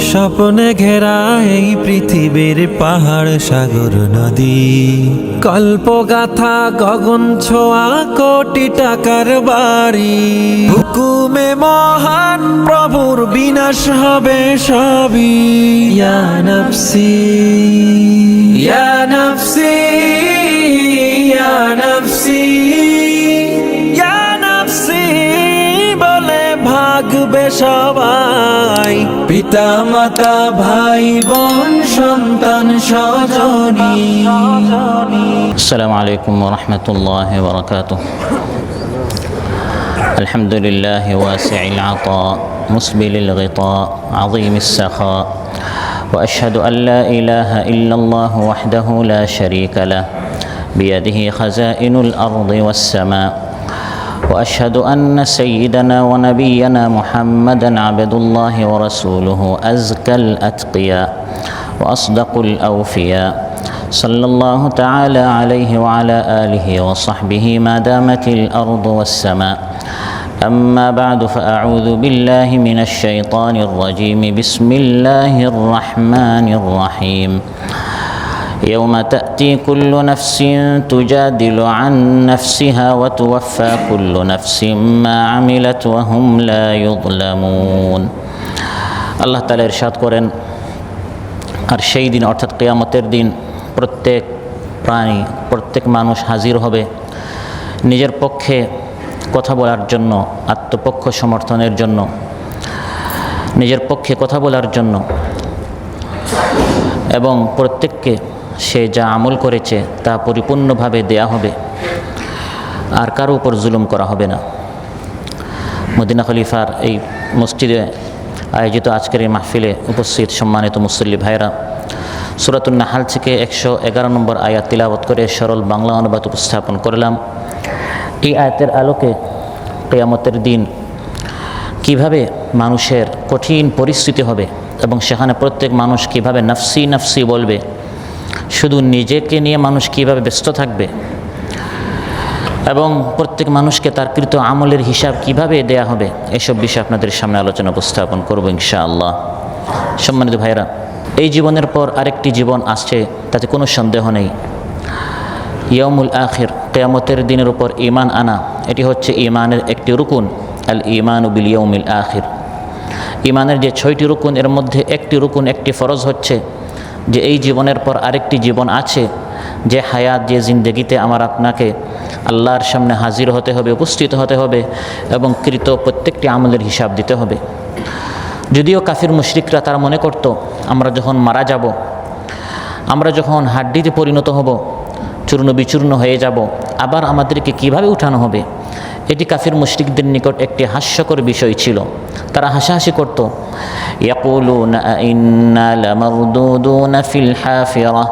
স্বপ্নে ঘেরা এই পৃথিবীর পাহাড়, সাগর, নদী। কল্পগাথা, গগন ছোঁয়া, কোটি টাকার বাড়ি। হুকুমে মহান প্রভুর বিনাশ হবে সবই। ইয়া নফসি, ইয়া ডুবে সবাই। পিতা মাতা ভাই বোন সন্তান সজনী আসসালামু আলাইকুম ওয়া রাহমাতুল্লাহি ওয়া বারাকাতুহু الحمد لله واسع العطاء مسبل الغطاء عظيم السخاء واشهد ان لا اله الا الله وحده لا شريك له بيده خزائن الأرض والسماء وأشهد أن سيدنا ونبينا محمدا عبد الله ورسوله أزكى الأتقياء وأصدق الأوفياء. صلى الله تعالى عليه وعلى آله وصحبه ما دامت الأرض والسماء. أما بعد فأعوذ بالله من الشيطان الرجيم. بسم الله الرحمن الرحيم. يوم تأتي كل نفس تجادل عن نفسها وتوفى كل نفس ما عملت وهم لا يظلمون আল্লাহ তালা ইরশাদ করেন আর সেই দিন অর্থাৎ কেয়ামতের দিন প্রত্যেক প্রাণী প্রত্যেক মানুষ হাজির হবে নিজের পক্ষে কথা বলার জন্য আত্মপক্ষ সমর্থনের জন্য নিজের পক্ষে কথা বলার জন্য এবং প্রত্যেককে সে যা আমল করেছে তা পরিপূর্ণভাবে দেয়া হবে। আর কারও উপর জুলুম করা হবে না। মদিনা খলিফার এই মসজিদে আয়োজিত আজকের এই মাহফিলে উপস্থিত সম্মানিত মুসল্লি ভাইরা সুরাতুল নাহাল থেকে একশো এগারো নম্বর আয়াত তিলাবত করে সরল বাংলা অনুবাদ উপস্থাপন করলাম। এই আয়াতের আলোকে কেয়ামতের দিন কীভাবে মানুষের কঠিন পরিস্থিতি হবে এবং সেখানে প্রত্যেক মানুষ কীভাবে নফসি নফসি বলবে শুধু নিজেকে নিয়ে মানুষ কীভাবে ব্যস্ত থাকবে? এবং প্রত্যেক মানুষকে তার কৃত আমলের হিসাব কীভাবে দেয়া হবে? এসব বিষয়ে আপনাদের সামনে আলোচনা উপস্থাপন করব ইনশাআল্লাহ। সম্মানিত ভাইরা এই জীবনের পর আরেকটি জীবন আসছে, তাতে কোনো সন্দেহ নেই। ইয়মুল আখির, কেয়ামতের দিনের উপর ইমান আনা, এটি হচ্ছে ইমানের একটি রুকুন, আল ইমান বিল ইয়ৌমিল আখির। ইমানের যে ছয়টি রুকুন, এর মধ্যে একটি রুকুন, একটি ফরজ হচ্ছে যে এই জীবনের পর আরেকটি জীবন আছে, যে হায়াত, যে জিন্দগিতে আমার আপনাকে আল্লাহর সামনে হাজির হতে হবে, উপস্থিত হতে হবে এবং কৃত প্রত্যেকটি আমলের হিসাব দিতে হবে। যদিও কাফির মুশরিকরা তারা মনে করত, আমরা যখন মারা যাব, আমরা যখন হাড্ডিতে পরিণত হব চূর্ণ বিচূর্ণ হয়ে যাব, আবার আমাদেরকে কীভাবে উঠানো হবে? এটি কাফির মুশরিকদের নিকট একটি হাস্যকর বিষয় ছিল তারা হাসাহাসি করত يقولون أئنا لمردودون في الحافرة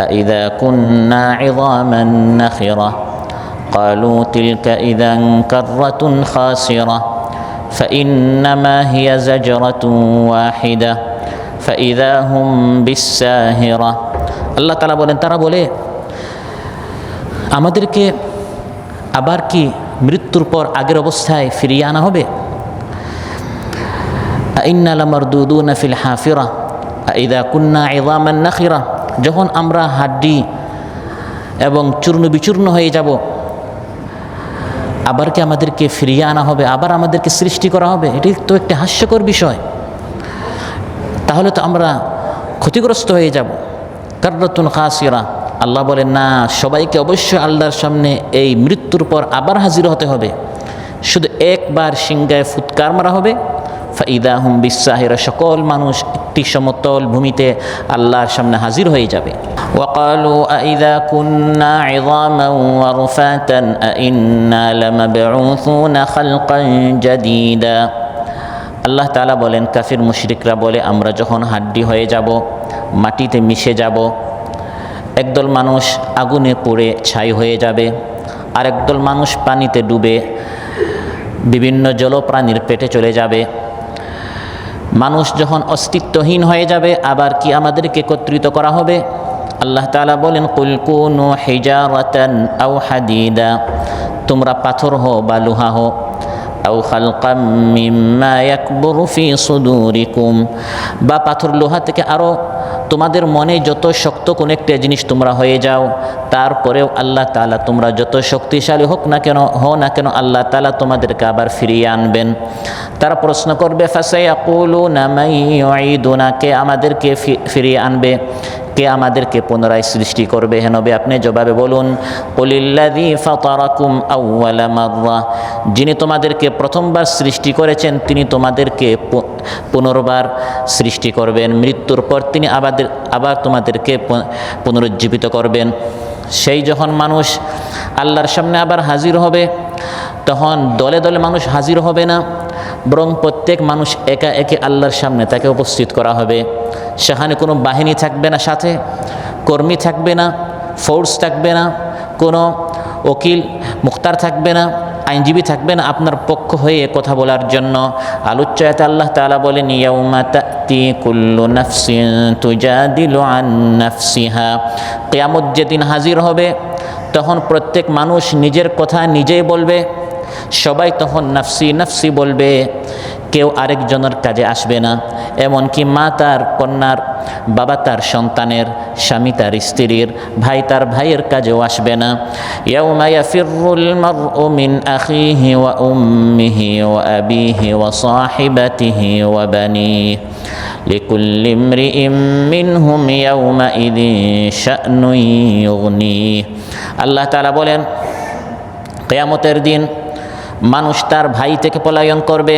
أإذا كنا عظاما نخرة قالوا تلك إذا كرة خاسرة فإنما هي زجرة واحدة فإذا هم بالساهرة আল্লাহ তালা বলেন তারা বলে আমাদেরকে আবার কি মৃত্যুর পর আগের অবস্থায় ফিরিয়ে আনা হবে। ইন্নালামারদুদুনা ফিল হাফিরা, ইদা কুন্না ইদামান নাখিরা, যখন আমরা হাড্ডি এবং চূর্ণ বিচূর্ণ হয়ে যাব, আবার কি আমাদেরকে ফিরিয়ে আনা হবে, আবার আমাদেরকে সৃষ্টি করা হবে? এটি তো একটি হাস্যকর বিষয়। তাহলে তো আমরা ক্ষতিগ্রস্ত হয়ে যাব। কার্রতুন খাসিরা আল্লাহ বলেন না সবাইকে অবশ্যই আল্লাহর সামনে এই মৃত্যুর পর আবার হাজির হতে হবে শুধু একবার সিংগায় ফুৎকার মারা হবে ফাইদা হুম বিশ্বাহেরা সকল মানুষ একটি সমতল ভূমিতে আল্লাহর সামনে হাজির হয়ে যাবে وقالوا أئذا كنا عظاما ورفاتا أئنا لمبعوثون خلقا جديدا আল্লাহ তালা বলেন কাফির মুশরিকরা বলে আমরা যখন হাড্ডি হয়ে যাব মাটিতে মিশে যাব একদল মানুষ আগুনে পড়ে ছাই হয়ে যাবে আর একদল মানুষ পানিতে ডুবে বিভিন্ন জলপ্রাণীর পেটে চলে যাবে। মানুষ যখন অস্তিত্বহীন হয়ে যাবে, আবার কি আমাদেরকে একত্রিত করা হবে? আল্লাহ তালা বলেন কুলকুনু হিজারাতান আও হাদিদা তোমরা পাথর হো বা লোহা হো আও হালকা মিম্মা ইয়াকবুরু ফি সুদুরিকুম বা পাথর লোহা থেকে আরও তোমাদের মনে যত শক্ত কোনো একটা জিনিস তোমরা হয়ে যাও, তারপরেও আল্লাহ তালা তোমরা যত শক্তিশালী হোক না কেন হো না কেন আল্লাহ তালা তোমাদেরকে আবার ফিরিয়ে আনবেন। তারা প্রশ্ন করবে ফাঁসাই আকুলু নামাই দোনাকে আমাদেরকে ফিরিয়ে আনবে? কে আমাদেরকে পুনরায় সৃষ্টি করবে? হে নবী, আপনি জবাবে বলুন যিনি তোমাদেরকে প্রথমবার সৃষ্টি করেছেন, তিনি তোমাদেরকে পুনর্বার সৃষ্টি করবেন। মৃত্যুর পর তিনি আবাদের, আবার তোমাদেরকে পুনরুজ্জীবিত করবেন। সেই যখন মানুষ আল্লাহর সামনে আবার হাজির হবে, তখন দলে দলে মানুষ হাজির হবে না, বরং প্রত্যেক মানুষ একা একে আল্লাহর সামনে তাকে উপস্থিত করা হবে। সেখানে কোনো বাহিনী থাকবে না সাথে, কর্মী থাকবে না ফোর্স থাকবে না, কোনো উকিল মুক্তার থাকবে না, আইনজীবী থাকবে না আপনার পক্ষ হয়ে কথা বলার জন্য। আলোচ্যায়তে আল্লাহ তাআলা বলেন, ইয়াউমা তাতি কুল্লু আন যেদিন হাজির হবে, তখন প্রত্যেক মানুষ নিজের কথা নিজেই বলবে। সবাই তখন নাফসি নাফসি বলবে। কেউ আরেকজনের কাজে আসবে না। এমনকি মা তার কন্যার, বাবা তার সন্তানের, স্বামী তার স্ত্রীর, ভাই তার ভাইয়ের কাজেও আসবে না। ইয়াউমা ইয়াফিরুল মারউ মিন আখিহি ওয়া উম্মিহি ওয়া আবিহি ওয়া সাহিবাতিহি আল্লাহ তাআলা বলেন, কেয়ামতের দিন মানুষ তার ভাই থেকে পলায়ন করবে।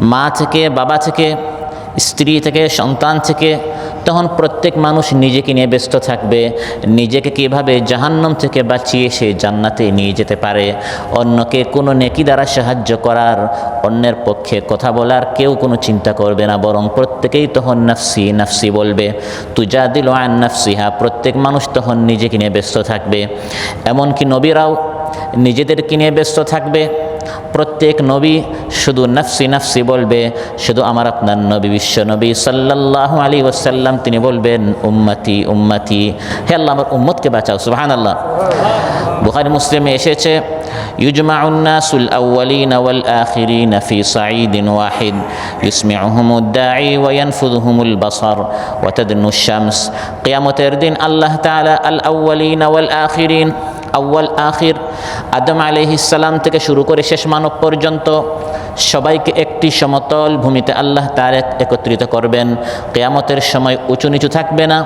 মা থেকে, বাবা থেকে, স্ত্রী থেকে, সন্তান থেকে, তখন প্রত্যেক মানুষ নিজেকে নিয়ে ব্যস্ত থাকবে। নিজেকে কীভাবে জাহান্নাম থেকে বাঁচিয়ে সে জান্নাতে নিয়ে যেতে পারে? অন্যকে কোনো নেকি দ্বারা সাহায্য করার, অন্যের পক্ষে কথা বলার কেউ কোনো চিন্তা করবে না, বরং প্রত্যেকেই তখন নাফসি নাফসি বলবে। তুজা দিল আন নাফসিহা, প্রত্যেক মানুষ তখন নিজেকে নিয়ে ব্যস্ত থাকবে। এমনকি নবীরাও নিজেদেরকে নিয়ে ব্যস্ত থাকবে। প্রত্যেক নবী শুধু নাফসি নাফসি বলবে শুধু আমার আপনার নবী বিশ্ব নবী সাল্লাল্লাহু আলী ওসাল্লাম তিনি বলবেন উম্মতি উম্মতি হে আল্লাহ আমার উম্মতকে বাঁচাও সুবহান আল্লাহ বুখারি মুসলিমে এসেছে يجمع الناس الأولين والآخرين في صعيد واحد يسمعهم الداعي وينفذهم البصر وتدنو الشمس قيامة الدين الله تعالى الأولين والآخرين আউ্য়াল আখির। আদম আলহিসাল্লাম থেকে শুরু করে শেষ মানব পর্যন্ত সবাইকে একটি সমতল ভূমিতে আল্লাহ তার একত্রিত করবেন। কেয়ামতের সময় উঁচু নিচু থাকবে না।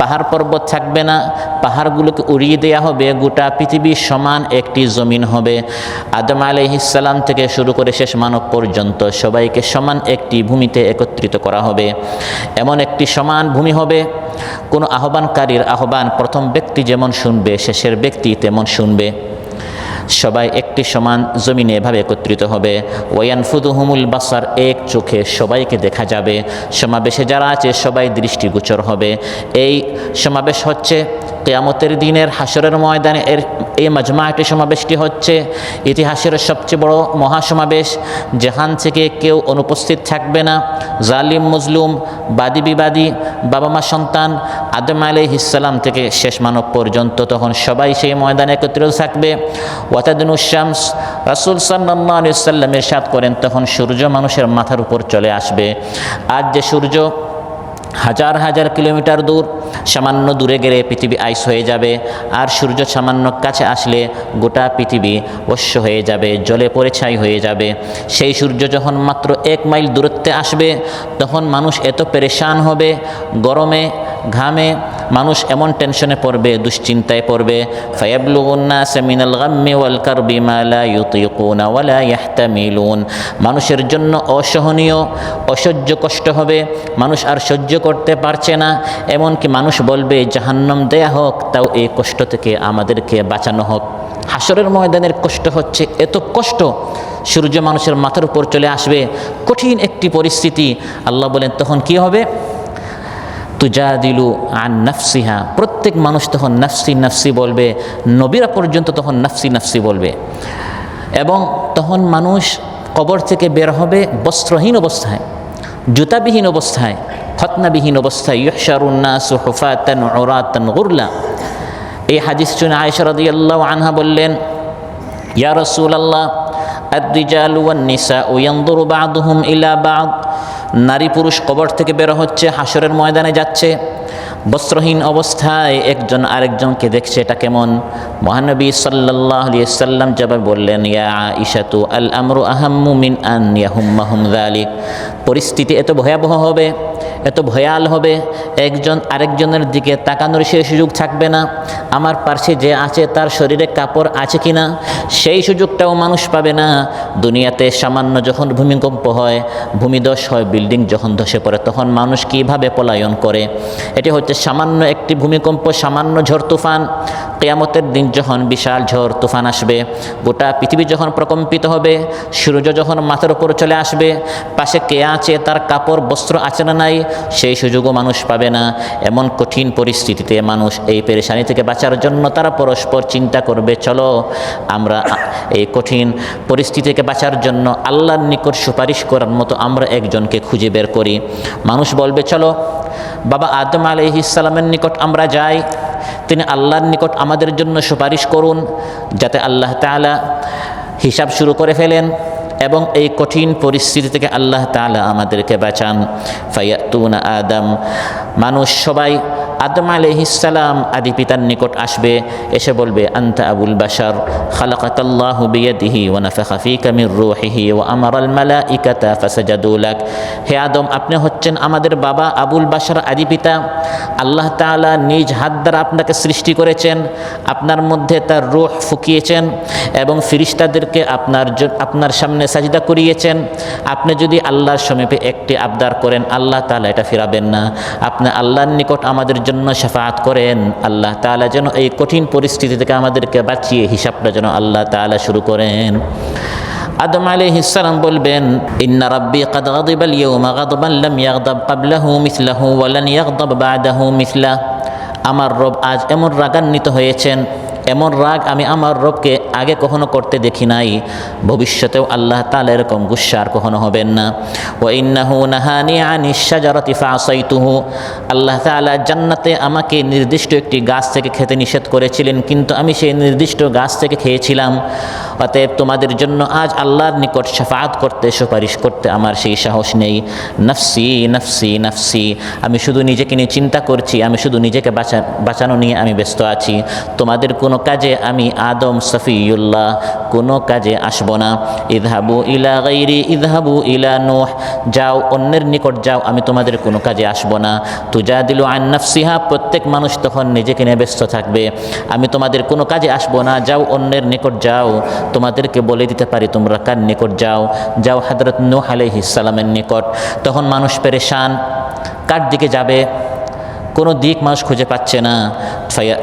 পাহাড় পর্বত থাকবে না, পাহাড়গুলোকে উড়িয়ে দেওয়া হবে, গোটা পৃথিবীর সমান একটি জমিন হবে। আদম আলহিসাল্লাম থেকে শুরু করে শেষ মানব পর্যন্ত সবাইকে সমান একটি ভূমিতে একত্রিত করা হবে। এমন একটি সমান ভূমি হবে, কোনো আহ্বানকারীর আহ্বান প্রথম ব্যক্তি যেমন শুনবে, শেষের ব্যক্তি তেমন শুনবে। সবাই একটি সমান জমিনে এভাবে একত্রিত হবে। ওয়ানফুদুহুমুল বাসার এক চোখে সবাইকে দেখা যাবে। সমাবেশে যারা আছে সবাই দৃষ্টিগোচর হবে। এই সমাবেশ হচ্ছে কেয়ামতের দিনের হাসরের ময়দানে এর এই মাজমাটি সমাবেশটি হচ্ছে ইতিহাসের সবচেয়ে বড় মহাসমাবেশ, যেখান থেকে কেউ অনুপস্থিত থাকবে না। জালিম, মজলুম, বাদী, বিবাদী, বাবা মা, সন্তান, আদম আলাই ইসালাম থেকে শেষ মানব পর্যন্ত তখন সবাই সেই ময়দানে একত্রিত থাকবে। ওয়াতাদিনুসামস রাসুল সাল্লাহ সাল্লামের সাথ করেন, তখন সূর্য মানুষের মাথার উপর চলে আসবে। আজ যে সূর্য হাজার হাজার কিলোমিটার দূর, সামান্য দূরে গেলে পৃথিবী আইস হয়ে যাবে, আর সূর্য সামান্য কাছে আসলে গোটা পৃথিবী অশ্ব হয়ে যাবে, জলে পড়ে ছাই হয়ে যাবে। সেই সূর্য যখন মাত্র এক মাইল দূরত্বে আসবে, তখন মানুষ এত পেরেশান হবে, গরমে ঘামে, মানুষ এমন টেনশনে পড়বে, দুশ্চিন্তায় পড়বে মানুষের জন্য অসহনীয়, অসহ্য কষ্ট হবে, মানুষ আর সহ্য করতে পারছে না। এমনকি মানুষ বলবে, জাহান্নাম দেয়া হোক, তাও এই কষ্ট থেকে আমাদেরকে বাঁচানো হোক। হাসরের ময়দানের কষ্ট হচ্ছে এত কষ্ট, সূর্য মানুষের মাথার উপর চলে আসবে, কঠিন একটি পরিস্থিতি। আল্লাহ বলেন, তখন কি হবে? তুজাদিলু আন নাফসিহা প্রত্যেক মানুষ তখন নাফসি নাফসি বলবে নবীরা পর্যন্ত তখন নাফসি নাফসি বলবে এবং তখন মানুষ কবর থেকে বের হবে বস্ত্রহীন অবস্থায় জুতাবিহীন অবস্থায় খতনাবিহীন অবস্থায় ইয়সারুন্নাস হুফাতান ওরাতান গুরলা এই হাদিস শুনে আয়েশা রাদিয়াল্লাহু আনহা বললেন ইয়া রাসূলুল্লাহ الرجال والنساء ينظر بعضهم إلى بعض নারী পুরুষ কবর থেকে বেরো হচ্ছে হাসরের ময়দানে যাচ্ছে। বস্ত্রহীন অবস্থায় একজন আরেকজনকে দেখছে, এটা কেমন? মহানবী সাল্লাহ সাল্লাম জবাব বললেন, ইয়া ইশাতু আল আমরু আহাম্মু মিন আন ইয়াহুম্মাহুম যালিক। পরিস্থিতি এত ভয়াবহ হবে এত ভয়াল হবে, একজন আরেকজনের দিকে তাকানোর সেই সুযোগ থাকবে না। আমার পার্শ্বে যে আছে, তার শরীরে কাপড় আছে কি না সেই সুযোগটাও মানুষ পাবে না। দুনিয়াতে সামান্য যখন ভূমিকম্প হয়, ভূমিদশ হয়, বিল্ডিং যখন ধসে পড়ে, তখন মানুষ কীভাবে পলায়ন করে? এটি হচ্ছে সামান্য একটি ভূমিকম্প, সামান্য ঝড় তুফান। কেয়ামতের দিন যখন বিশাল ঝড় তুফান আসবে, গোটা পৃথিবী যখন প্রকম্পিত হবে, সূর্য যখন মাথার উপর চলে আসবে, পাশে কে আছে, তার কাপড়, বস্ত্র আছে না নাই সেই সুযোগও মানুষ পাবে না। এমন কঠিন পরিস্থিতিতে মানুষ এই পেরেশানি থেকে বাঁচার জন্য তারা পরস্পর চিন্তা করবে, চলো, আমরা এই কঠিন পরিস্থিতি থেকে বাঁচার জন্য আল্লাহর নিকট সুপারিশ করার মতো আমরা একজনকে খুঁজে বের করি। মানুষ বলবে, চলো, বাবা আদম আলহিসাল্লামের নিকট আমরা যাই। তিনি আল্লাহর নিকট আমাদের জন্য সুপারিশ করুন, যাতে আল্লাহ তাআলা হিসাব শুরু করে ফেলেন। এবং এই কঠিন পরিস্থিতি থেকে আল্লাহ তালা আমাদেরকে বাঁচান। ফাইয়াতুন আদম। মানুষ সবাই আদম আলহিসাল্লাম আদি পিতার নিকট আসবে, এসে বলবে, আন্তা আবুল বাশার, খালাকাতাল্লাহু বিয়াদিহি ওয়া নাফাখা ফীকা মির রূহিহি ওয়া আমারাল মালাইকাতা ফাসাজাদু লাক। হে আদম, আপনি হচ্ছেন আমাদের বাবা আবুল বাশার আদি পিতা। আল্লাহ তাআলা নিজ হাত দ্বারা আপনাকে সৃষ্টি করেছেন, আপনার মধ্যে তার রূহ ফুকিয়েছেন এবং ফিরিস্তাদেরকে আপনার আপনার সামনে সাজদা করিয়েছেন। আপনি যদি আল্লাহর সমীপে একটি আবদার করেন, আল্লাহ তাআলা এটা ফিরাবেন না। আপনি আল্লাহর নিকট আমাদের জন্য শাফাআত করেন, আল্লাহ তালা যেন এই কঠিন পরিস্থিতি থেকে আমাদেরকে বাঁচিয়ে হিসাবটা যেন আল্লাহ তালা শুরু করেন। আদম আলাইহিসসালাম বলবেন, ইন্না রাব্বি কাদ গাদিবাল ইয়াউমা গাদবান লাম ইয়াগদাব ক্বাবলাহু মিসলাহু ওয়া লান ইয়াগদাব বা'দাহু মিসলা আমার রব আজ এমন রাগান্বিত হয়েছেন এমন রাগ আমি আমার রবকে আগে কখনো করতে দেখি নাই। ভবিষ্যতেও আল্লাহ তালা এরকম গুসা আর কখনো হবেন না। ও ইন্নাহু নাহানি আনিশ শাজারাতি ফাসাইতুহু আল্লাহ তালা জান্নাতে আমাকে নির্দিষ্ট একটি গাছ থেকে খেতে নিষেধ করেছিলেন, কিন্তু আমি সেই নির্দিষ্ট গাছ থেকে খেয়েছিলাম। অতএব তোমাদের জন্য আজ আল্লাহর নিকট শাফাআত করতে, সুপারিশ করতে আমার সেই সাহস নেই। নফসি নফসি নফসি। আমি শুধু নিজেকে নিয়ে চিন্তা করছি, আমি শুধু নিজেকে বাঁচা, বাঁচানো নিয়ে আমি ব্যস্ত আছি। তোমাদের কোনো কাজে আমি আদম সফিউল্লাহ, কোনো কাজে আসব না। ইদহাবু ইলা গাইরি ইদহাবু ইলা নোহ। যাও, অন্যের নিকট যাও, আমি তোমাদের কোনো কাজে আসব না। তুজা দিল আন নফসিহা, প্রত্যেক মানুষ তখন নিজেকে নিয়ে ব্যস্ত থাকবে। আমি তোমাদের কোনো কাজে আসব না, যাও, অন্যের নিকট যাও। তোমাদেরকে বলে দিতে পারি, তোমরা কার নিকট যাও? যাও হাদরত নূহ আলাইহিস সালামের নিকট। তখন মানুষ পেরেশান, কার দিকে যাবে? কোনো দিক মানুষ খুঁজে পাচ্ছে না।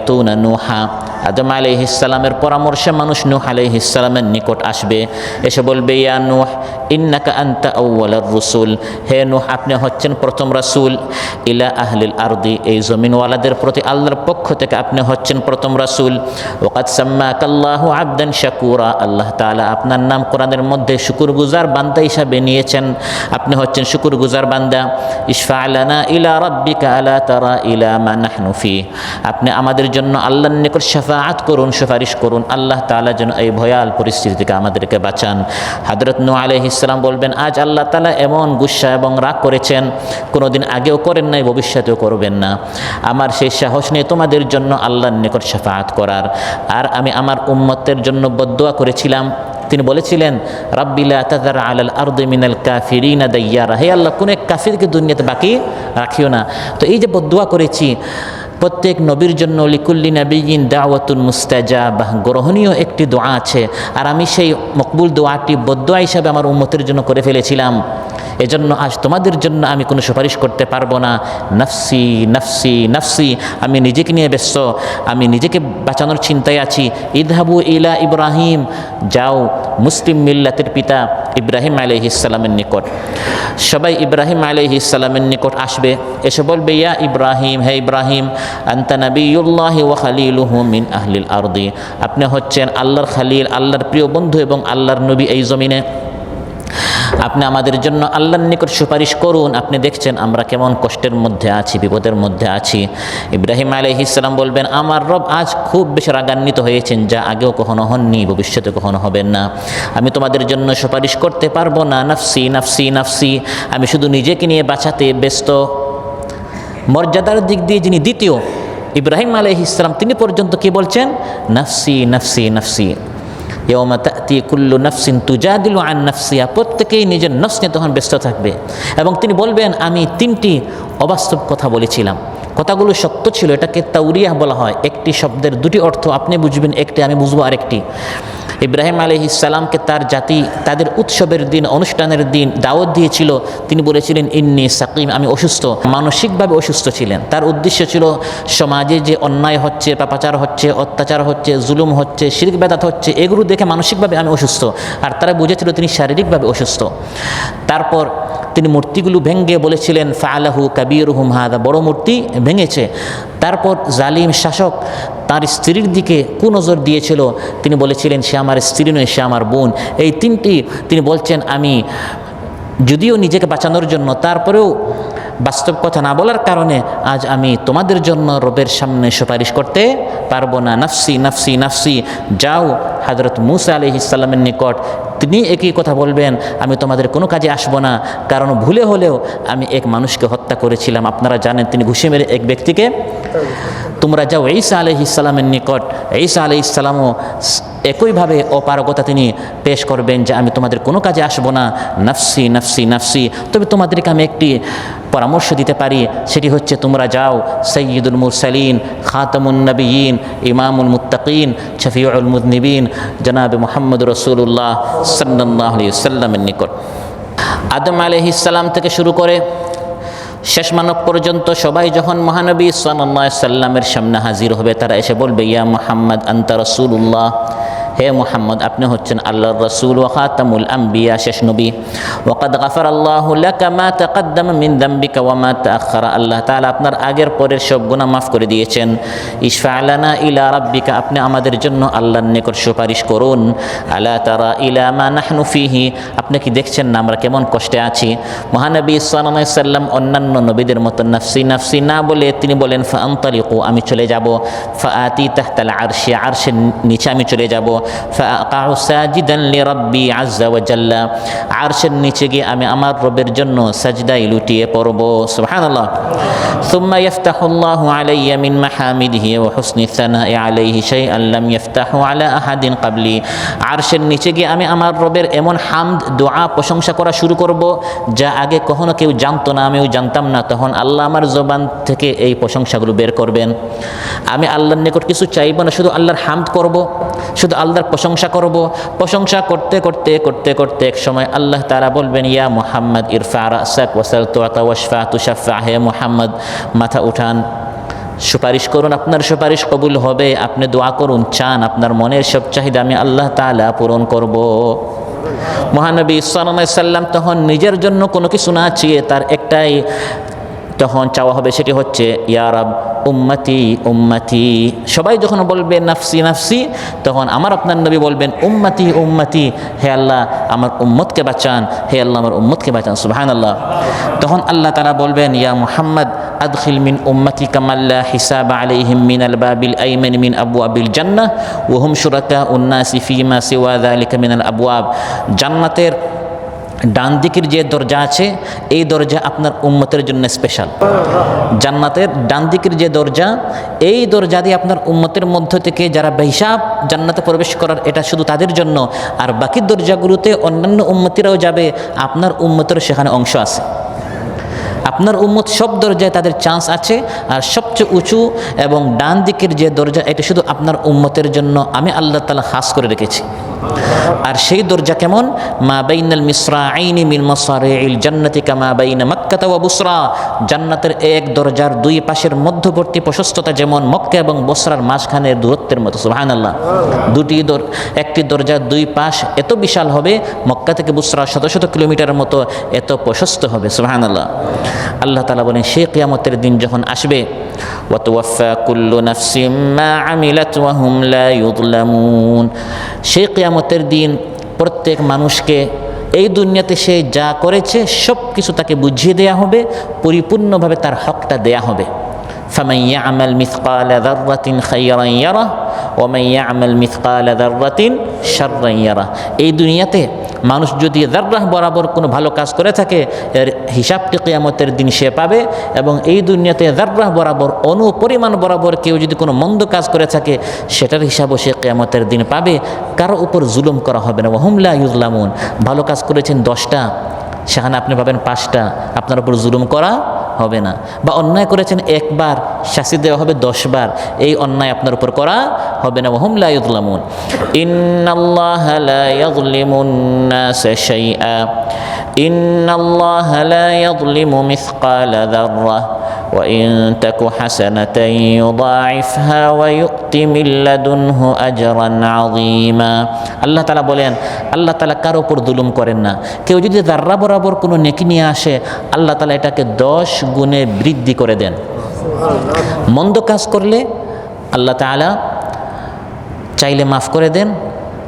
তু না নুহা আদম আলাইহিসসালামের পরামর্শে মানুষ নূহ আলাইহিসসালামের নিকট আসবে। এসে বলবে, ইয়া নূহ, ইন্নাকা আনতা আউওয়ালার রসুল। হে নূহ, আপনি হচ্ছেন প্রথম রাসূল। ইলা আহলিল আরদি, এই জমিনওয়ালাদের প্রতি আল্লাহর পক্ষ থেকে আপনি হচ্ছেন প্রথম রাসূল। ওয়াকাদ সাম্মাকাল্লাহু আবদান শাকুরা। আল্লাহ তাআলা আপনার নাম কোরআনের মধ্যে শুকুরগুজার বান্দা হিসাবে নিয়েছেন। আপনি হচ্ছেন শুকুরগুজার বান্দা। ইশফা আলানা ইলা রাব্বিকা আলা তারা ইলা মা নাহনু ফি। আপনি আমাদের জন্য আল্লাহর নিকট শাফাআত করুন, সুপারিশ করুন। আল্লাহ তাআলা যেন এই ভয়াল পরিস্থিতি থেকে আমাদেরকে বাঁচান। হযরত নূহ আলাইহিস সালাম বলবেন, আজ আল্লাহ তাআলা এমন গুসা এবং রাগ করেছেন, কোনোদিন আগেও করেন নাই, ভবিষ্যতেও করবেন না। আমার সেই সাহস নিয়ে তোমাদের জন্য আল্লাহর নিকট শাফাআত করার। আর আমি আমার উম্মতের জন্য বদদোয়া করেছিলাম। তিনি বলেছিলেন রাব্বিলা তাদার আলাল আরদি মিনাল কাফিরিনা দাইয়ারা। হে আল্লাহ, কোন এক কাফিরকে দুনিয়াতে বাকি রাখিও না। তো এই যে বদুয়া করেছি প্রত্যেক নবীর জন্য লিকুল্লি নবীন দাওয়াতুন মুস্তাজাবাহ, গ্রহণীয় একটি দোয়া আছে। আর আমি সেই মকবুল দোয়াটি বদুয়া হিসাবে আমার উম্মতের জন্য করে ফেলেছিলাম। এজন্য আজ তোমাদের জন্য আমি কোনো সুপারিশ করতে পারব না। নফসি নফসি নফসি, আমি নিজেকে নিয়ে ব্যস্ত, আমি নিজেকে বাঁচানোর চিন্তায় আছি। ইদহাবু ইলা ইব্রাহিম, যাও মুসলিম মিল্লাতের পিতা ইব্রাহিম আলহ ইসালামের নিকট। সবাই ইব্রাহিম আলহ ইসালামের নিকট আসবে, এসে বলবে, ইয়া ইব্রাহিম, হে ইব্রাহিম, আন্তা ওয়া খালিলুহু মিন আহলিল আরদি। আপনি হচ্ছেন আল্লাহর খালিল, আল্লাহর প্রিয় বন্ধু এবং আল্লাহর নবী এই জমিনে। আপনি আমাদের জন্য আল্লাহর নিকট সুপারিশ করুন। আপনি দেখছেন আমরা কেমন কষ্টের মধ্যে আছি, বিপদের মধ্যে আছি। ইব্রাহিম আলহি ইসলাম বলবেন, আমার রব আজ খুব বেশি রাগান্বিত হয়েছেন যা আগেও কখনো হননি, ভবিষ্যতে কখনো হবেন না। আমি তোমাদের জন্য সুপারিশ করতে পারব না। নাফসি নাফসি নাফসি। আমি শুধু নিজেকে নিয়ে বাঁচাতে ব্যস্ত। মর্যাদার দিক দিয়ে যিনি দ্বিতীয়, ইব্রাহিম আলহ ইসলাম তিনি পর্যন্ত কি বলছেন? নাফসি নাফসি নাফসি। ইয়মা তাতি কুল্লু নফসিন তুজাদিল আন নফসিয়া প্রত্যেকেই নিজের নফস নিয়ে তখন ব্যস্ত থাকবে। এবং তিনি বলবেন, আমি তিনটি অবাস্তব কথা বলেছিলাম। কথাগুলো সত্য ছিল, এটাকে তাউরিয়া বলা হয়। একটি শব্দের দুটি অর্থ আপনি বুঝবেন, একটি আমি বুঝব, আরেকটি। ইব্রাহিম আলী ইসালামকে তার জাতি, তাদের উৎসবের দিন, অনুষ্ঠানের দিন দাওয়াত দিয়েছিল। তিনি বলেছিলেন, ইন্নি সাকিম, আমি অসুস্থ। মানসিকভাবে অসুস্থ ছিলেন। তার উদ্দেশ্য ছিল সমাজে যে অন্যায় হচ্ছে, পাপাচার হচ্ছে, অত্যাচার হচ্ছে, জুলুম হচ্ছে, শিরিক বেদাত হচ্ছে, এগুলো দেখে মানসিকভাবে আমি অসুস্থ। আর তারা বুঝেছিল তিনি শারীরিকভাবে অসুস্থ। তারপর তিনি মূর্তিগুলো ভেঙ্গে বলেছিলেন, ফালাহু কাবির হুম হাদা বড় মূর্তি ভেঙেছে। তারপর জালিম শাসক তার স্ত্রীর দিকে কুনজর দিয়েছিল। তিনি বলেছিলেন, সে আমার স্ত্রী নয়, সে আমার বোন। এই তিনটি তিনি বলছেন, আমি যদিও নিজেকে বাঁচানোর জন্য, তারপরেও বাস্তব কথা না বলার কারণে আজ আমি তোমাদের জন্য রবের সামনে সুপারিশ করতে পারব না। নাফসি নাফসি নাফসি, যাও হজরত মুসা আলি ইসাল্লামের নিকট তিনি একই কথা বলবেন, আমি তোমাদের কোনো কাজে আসব না, কারণ ভুলে হলেও আমি এক মানুষকে হত্যা করেছিলাম। আপনারা জানেন তিনি ঘুষে মেরে এক ব্যক্তিকে। তোমরা যাও, ঈসা আলহ ইসলামের নিকট। ঈসা আলহ ইসলামও একইভাবে অপারগতা তিনি পেশ করবেন যে, আমি তোমাদের কোনো কাজে আসব না। নাফসি নাফসি নাফসি। তবে তোমাদেরকে আমি একটি পরামর্শ দিতে পারি, সেটি হচ্ছে তোমরা যাও সৈয়দুল মুরসালিন, খাতামুন নবীন ইমামুল মুত্তাকিন, শফিউল মুদনিবিন জনাব মোহাম্মদ রসুল্লাহ সাল্লাহ সাল্লামের নিকট। আদম আলহিসাল্লাম থেকে শুরু করে শেষ মানব পর্যন্ত সবাই যখন মহানবী সাল্লাহ সাল্লামের সামনে হাজির হবে, তারা এসে বলবে, ইয়া মোহাম্মদ, আন্তা রসুল্লাহ হে মোহাম্মদ, আপনি হচ্ছেন আল্লাহর রসুল ও খাতামুল আম্বিয়া শেষ নবী। ওকাদ গাফার আল্লাহ মা তাকাদ্দাম মিন দাম্বিকা ওয়া মা তাআখারা আল্লাহ তাআলা আপনার আগের পরের সব গুনাহ মাফ করে দিয়েছেন। ইশফা আলানা ইলা রাব্বিকা, আপনি আমাদের জন্য আল্লাহর নিকট সুপারিশ করুন। আলা তারা ইলা মা নাহনু ফিহি, আপনি কি দেখছেন না আমরা কেমন কষ্টে আছি? মহানবী সাল্লাল্লাহু আলাইহি সাল্লাম অন্যান্য নবীদের মতো নাফসি নাফসি না বলে তিনি বলেন ফা আনতালিকু আমি চলে যাব। ফা আতি তাহতাল আরশি, আরশের নিচে আমি চলে যাব। فأقع ساجدا لربي عز وجل আরশের নিচে গিয়ে আমি আমার রবের জন্য সাজদাই লুটিয়ে পড়ব সুবহানাল্লাহ ثم يفتح الله علي من محامده وحسن الثناء عليه شيئا لم يفتحه على أحد قبلي আরশের নিচে গিয়ে আমি আমার রবের এমন হামদ দোয়া প্রশংসা করা শুরু করব যা আগে কখনো কেউ জানতো না আমিও জানতাম না তখন আল্লাহ আমার জবান থেকে এই প্রশংসাগুলো বের করবেন আমি আল্লাহর নিকট কিছু চাইব না শুধু আল্লাহর হামদ করব শুধু আল্লাহর প্রশংসা করব। প্রশংসা করতে করতে করতে করতে এক সময় আল্লাহ তারা বলবেন, ইয়া মোহাম্মদ, ইরফা রাসাক ওয়াসাল তোয়াতা ওয়াশফা তুষাফা হে মোহাম্মদ, মাথা উঠান। সুপারিশ করুন, আপনার সুপারিশ কবুল হবে। আপনি দোয়া করুন, চান, আপনার মনের সব চাহিদা আমি আল্লাহ তালা পূরণ করব। মহানবী সাল্লাম তখন নিজের জন্য কোনো কিছু না চেয়ে তার একটাই তখন চাওয়া হবে, সেটি হচ্ছে ইয়ারাব উম্মতি উম্মতি সবাই যখন বলবে নাফসি নাফসি তখন আমার আপনার নবী বলবেন উম্মতি উম্মতি হে আল্লাহ আমার উম্মতকে বাঁচান হে আল্লাহ আমার উম্মতকে বাঁচান সুবহান আল্লাহ তখন আল্লাহ তারা বলবেন ইয়া মুহাম্মদ أدخل من أمتك من لا حساب عليهم من الباب الأيمن من أبواب الجنة وهم شركاء الناس فيما سوى ذلك من الأبواب জান্নাতের ডান দিকের যে দরজা আছে, এই দরজা আপনার উম্মতের জন্য স্পেশাল জান্নাতের ডান দিকের যে দরজা, এই দরজা দিয়ে আপনার উম্মতের মধ্য থেকে যারা বেহিসাব জান্নাতে প্রবেশ করার, এটা শুধু তাদের জন্য। আর বাকি দরজাগুলোতে অন্যান্য উন্মতিরাও যাবে, আপনার উম্মতেরও সেখানে অংশ আছে। আপনার উম্মত সব দরজায় তাদের চান্স আছে, আর সবচেয়ে উঁচু এবং ডান দিকের যে দরজা, এটা শুধু আপনার উম্মতের জন্য। আমি আল্লাহ তালা খাস করে রেখেছি। আর সেই দরজা কেমন? মা বাইনাল মিসরা আইনি মিন মসারে ইল জান্নাতি কামা বাইনা মক্কাতা ওয়া বুসরা। জান্নাতের এক দরজার দুই পাশের মধ্যবর্তী প্রশস্ততা যেমন মক্কা এবং বসরার মাঝখানের দূরত্বের মতো, সুবহানাল্লাহ। দুটি দর, একটি দরজার দুই পাশ এত বিশাল হবে, মক্কা থেকে বুসরা শত শত কিলোমিটারের মতো এত প্রশস্ত হবে, সুবহানাল্লাহ। আল্লাহ তালা বলেন, সে কিয়ামতের দিন যখন আসবে وتوفى كل نفس ما عملت وهم لا يظلمون সেই কিয়ামতের দিন প্রত্যেক মানুষকে এই দুনিয়াতে সে যা করেছে সব কিছু তাকে বুঝিয়ে দেয়া হবে পরিপূর্ণভাবে তার হকটা দেয়া হবে فمن يعمل مثقال ذرة خيرا يره ومن يعمل مثقال ذرة شرا يره এই দুনিয়াতে মানুষ যদি দার্রাহ বরাবর কোনো ভালো কাজ করে থাকে, এর হিসাবটি কেয়ামতের দিন সে পাবে এবং এই দুনিয়াতে দার্রাহ বরাবর, অনুপরিমাণ বরাবর কেউ যদি কোনো মন্দ কাজ করে থাকে, সেটার হিসাবও সে কেয়ামতের দিন পাবে। কারও উপর জুলুম করা হবে না। ওহমলা ইউজলামুন ভালো কাজ করেছেন দশটা, সেখানে আপনি পাবেন পাঁচটা। আপনার উপর জুলুম করা হবে না। বা অন্যায় করেছেন একবার, শাস্তি দেওয়া হবে দশবার। এই অন্যায় আপনার উপর করা হবে না। হুম লা ইউযলামুন ইন্নাল্লাহ লা ইয়াযলিমুন নাস শাইআ। ইন্নাল্লাহ লা ইয়াযলিমু মিসকালা যাররাহ وإن تك حسنة يضاعفها ويؤت من لدنه أجرا عظيما আল্লাহ তালা বলেন আল্লাহ তালা কার ওপর জুলুম করেন না কেউ যদি দার্রা বরাবর কোনো নেকি নিয়ে আসে আল্লাহ তালা এটাকে দশ গুণে বৃদ্ধি করে দেন মন্দ কাজ করলে আল্লাহ তালা চাইলে মাফ করে দেন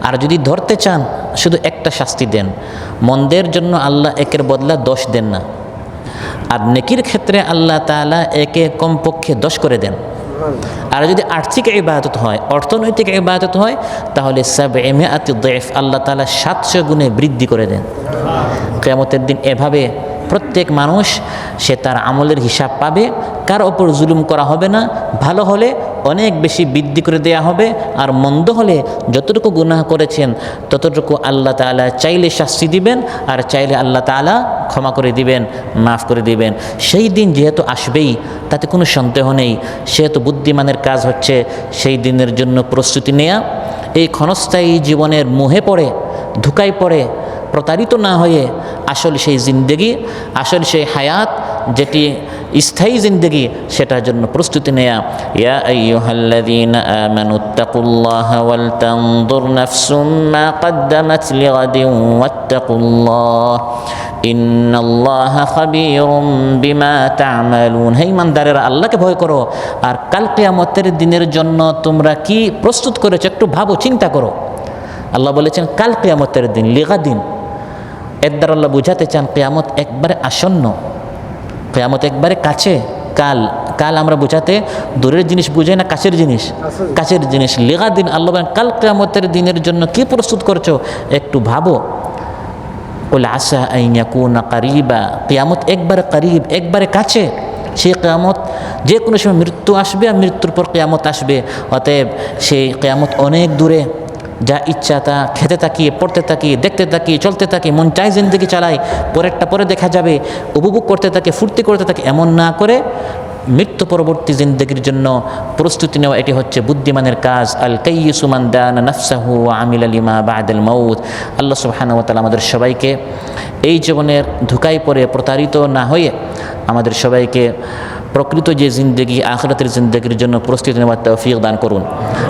আর যদি ধরতে চান শুধু একটা শাস্তি দেন মন্দের জন্য আল্লাহ একের বদলা দশ দেন না আর নেকির ক্ষেত্রে আল্লাহ তালা একে কমপক্ষে দশ করে দেন। আর যদি আর্থিক ইবাদত হয়, অর্থনৈতিক ইবাদত হয়, তাহলে সাব এমে আতি দেফ আল্লাহ তালা সাতশো গুণে বৃদ্ধি করে দেন। কেমতের দিন এভাবে প্রত্যেক মানুষ সে তার আমলের হিসাব পাবে। কার ওপর জুলুম করা হবে না। ভালো হলে অনেক বেশি বৃদ্ধি করে দেয়া হবে। আর মন্দ হলে যতটুকু গুনাহ করেছেন, ততটুকু আল্লাহ তাআলা চাইলে শাস্তি দিবেন, আর চাইলে আল্লাহ তাআলা ক্ষমা করে দিবেন, মাফ করে দিবেন। সেই দিন যেহেতু আসবেই, তাতে কোনো সন্দেহ নেই। সেহেতু বুদ্ধিমানের কাজ হচ্ছে সেই দিনের জন্য প্রস্তুতি নেয়া। এই ক্ষণস্থায়ী জীবনের মুহে পড়ে, ধুকায় পড়ে, প্রতারিত না হয়ে আসল সেই জিন্দেগি, আসল সেই হায়াত যেটি স্থায়ী জিন্দেগি সেটার জন্য প্রস্তুতি নেয়া ইয়া আইয়ুহাল্লাযীনা আমানু তাকুল্লাহা ওয়াল তানজুর নাফসুম মা قدمت لغد واتقوا الله إن الله خبير بما تعملون হে ইমানদারেরা আল্লাহকে ভয় করো আর কাল কিয়ামতের দিনের জন্য তোমরা কি প্রস্তুত করেছো একটু ভাবো চিন্তা করো আল্লাহ বলেছেন কাল কিয়ামতের দিন লিগা দিন এর দ্বারা আল্লাহ বুঝাতে চান কেয়ামত একবারে আসন্ন কেয়ামত একবারে কাছে, কাল কাল আমরা বোঝাতে দূরের জিনিস বুঝাই না কাছের জিনিস? কাছের জিনিস। লেগা দিন আল্লাহ কাল কেয়ামতের দিনের জন্য কি প্রস্তুত করছ? একটু ভাবো। বলে আশা আইনাকুনা কারিবা। কেয়ামত একবারে কারিব, একবারে কাছে। সেই কেয়ামত, যে কোনো সময় মৃত্যু আসবে আর মৃত্যুর পর কেয়ামত আসবে। অতএব সেই কেয়ামত অনেক দূরে। যা ইচ্ছা তা খেতে থাকি, পড়তে থাকি, দেখতে থাকি, চলতে থাকি, মন চাই জিন্দগি চালাই, পরেরটা পরে দেখা যাবে, উপভোগ করতে থাকে, ফুর্তি করতে থাকে, এমন না করে মৃত্যু পরবর্তী জিন্দগির জন্য প্রস্তুতি নেওয়া, এটি হচ্ছে বুদ্ধিমানের কাজ। আল কাইয়ুসুমান দান নাফসাহু আমিল আলিমা বাদল মৌদ আল্লাহ তাআলা আমাদের সবাইকে এই জীবনের ধুকাই পরে প্রতারিত না হয়ে আমাদের সবাইকে প্রকৃত যে জিন্দগি, আখরাতের জিন্দগির জন্য প্রস্তুতি নেওয়ার তৌফিক দান করুন।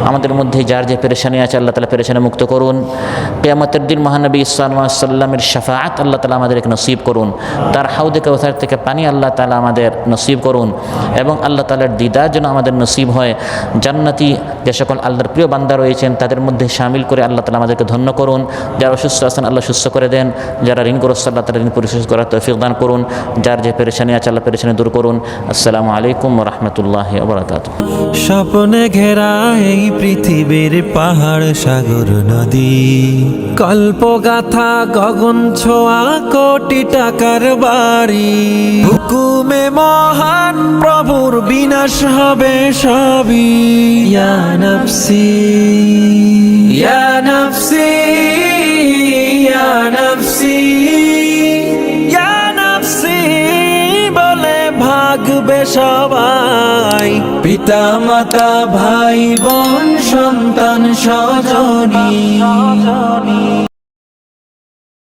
আমাদের মধ্যে যার যে পেরেশানি আছে, আল্লাহ তালা পেরেশানি মুক্ত করুন। কেয়ামতের দিন মহানবী সাল্লামের শাফাআত আল্লাহ তালা আমাদেরকে নসিব করুন। তার হাউদে কৌথার থেকে পানি আল্লাহ তালা আমাদের নসিব করুন এবং আল্লাহ তালার দিদার যেন আমাদের নসিব হয়। জান্নাতি যে সকল আল্লাহর প্রিয় বান্দা রয়েছেন, তাদের মধ্যে সামিল করে আল্লাহ তালা আমাদেরকে ধন্য করুন। যারা অসুস্থ আছেন, আল্লাহ সুস্থ করে দেন। যারা ঋণগ্রস্ত, আল্লাহ তালা ঋণ পরিশোধ করার তৌফিক দান করুন। যার যে পেরেশানি আছে, আল্লাহ পেরেশানি দূর করুন। আসসালামু আলাইকুম রহমতুল্লাহ স্বপ্নে ঘেরা এই পৃথিবীর পাহাড় সাগর নদী। কল্পগাথা, গগন ছোঁয়া, কোটি টাকার বাড়ি। হুকুমে মহান প্রভুর বিনাশ হবে সবই। ইয়া নফসি, ইয়া ভাগবে সবাই। পিতা মাতা ভাই বোন সন্তান স্বজনী।